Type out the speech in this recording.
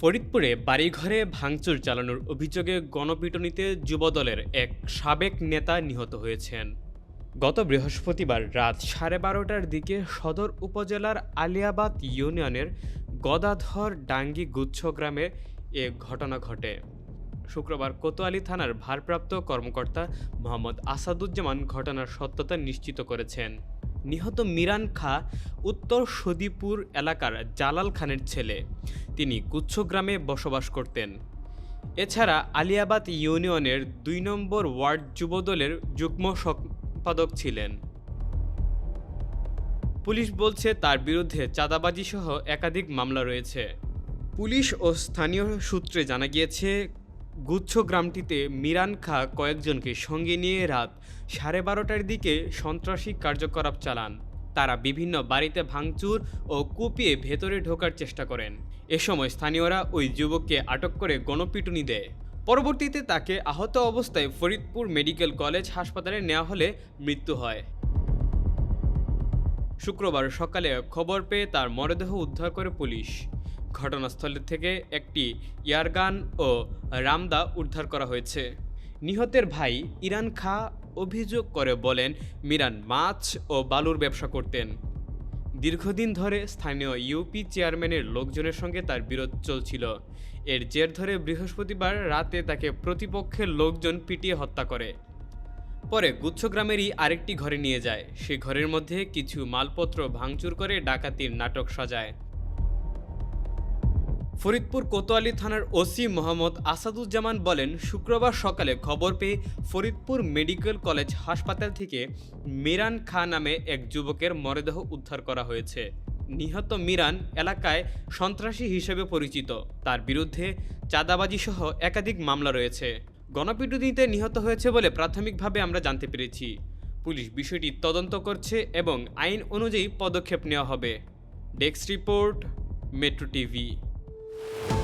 ফরিদপুরে বাড়িঘরে ভাঙচুর চালানোর অভিযোগে গণপিটুনিতে যুবদলের এক সাবেক নেতা নিহত হয়েছেন। গত বৃহস্পতিবার রাত সাড়ে বারোটার দিকে সদর উপজেলার আলিয়াবাদ ইউনিয়নের গদাধর ডাঙ্গি গুচ্ছ গ্রামে এ ঘটনা ঘটে। শুক্রবার কোতোয়ালি থানার ভারপ্রাপ্ত কর্মকর্তা মোহাম্মদ আসাদুজ্জামান ঘটনার সত্যতা নিশ্চিত করেছেন। নিহত মিরান খা উত্তর সদিপুর এলাকার জালাল খানের ছেলে। তিনি গুচ্ছ গ্রামে বসবাস করতেন। এছাড়া আলিয়াবাদ ইউনিয়নের দুই নম্বর ওয়ার্ড যুবদলের যুগ্ম সম্পাদক ছিলেন। পুলিশ বলছে তার বিরুদ্ধে চাঁদাবাজিসহ একাধিক মামলা রয়েছে। পুলিশ ও স্থানীয় সূত্রে জানা গিয়েছে গুচ্ছ গ্রামটিতে মিরান খা কয়েকজনকে সঙ্গে নিয়ে রাত সাড়ে বারোটার দিকে সন্ত্রাসী কার্যকলাপ চালান। তারা বিভিন্ন বাড়িতে ভাঙচুর ও কুপিয়ে ভেতরে ঢোকার চেষ্টা করেন। এ সময় স্থানীয়রা ওই যুবককে আটক করে গণপিটুনি দেয়। পরবর্তীতে তাকে আহত অবস্থায় ফরিদপুর মেডিকেল কলেজ হাসপাতালে নেওয়া হলে মৃত্যু হয়। শুক্রবার সকালে খবর পেয়ে তার মরদেহ উদ্ধার করে পুলিশ। ঘটনাস্থল থেকে একটি ইয়ারগান ও রামদা উদ্ধার করা হয়েছে। নিহতের ভাই ইরান খা অভিযোগ করে বলেন, মিরান মাছ ও বালুর ব্যবসা করতেন। দীর্ঘদিন ধরে স্থানীয় ইউপি চেয়ারম্যানের লোকজনের সঙ্গে তার বিরোধ চলছিল। এর জের ধরে বৃহস্পতিবার রাতে তাকে প্রতিপক্ষের লোকজন পিটিয়ে হত্যা করে। পরে গুচ্ছগ্রামেরই আরেকটি ঘরে নিয়ে যায়। সে ঘরের মধ্যে কিছু মালপত্র ভাঙচুর করে ডাকাতির নাটক সাজায়। ফরিদপুর কোতোয়ালি থানার ওসি মোহাম্মদ আসাদুজ্জামান বলেন, শুক্রবার সকালে খবর পেয়ে ফরিদপুর মেডিকেল কলেজ হাসপাতাল থেকে মিরান খা নামে এক যুবকের মরদেহ উদ্ধার করা হয়েছে। নিহত মিরান এলাকায় সন্ত্রাসী হিসেবে পরিচিত। তার বিরুদ্ধে চাঁদাবাজি সহ একাধিক মামলা রয়েছে। গণপিটুনিতে নিহত হয়েছে বলে প্রাথমিকভাবে আমরা জানতে পেরেছি। পুলিশ বিষয়টি তদন্ত করছে এবং আইন অনুযায়ী পদক্ষেপ নেওয়া হবে। Desk report, metro TV. you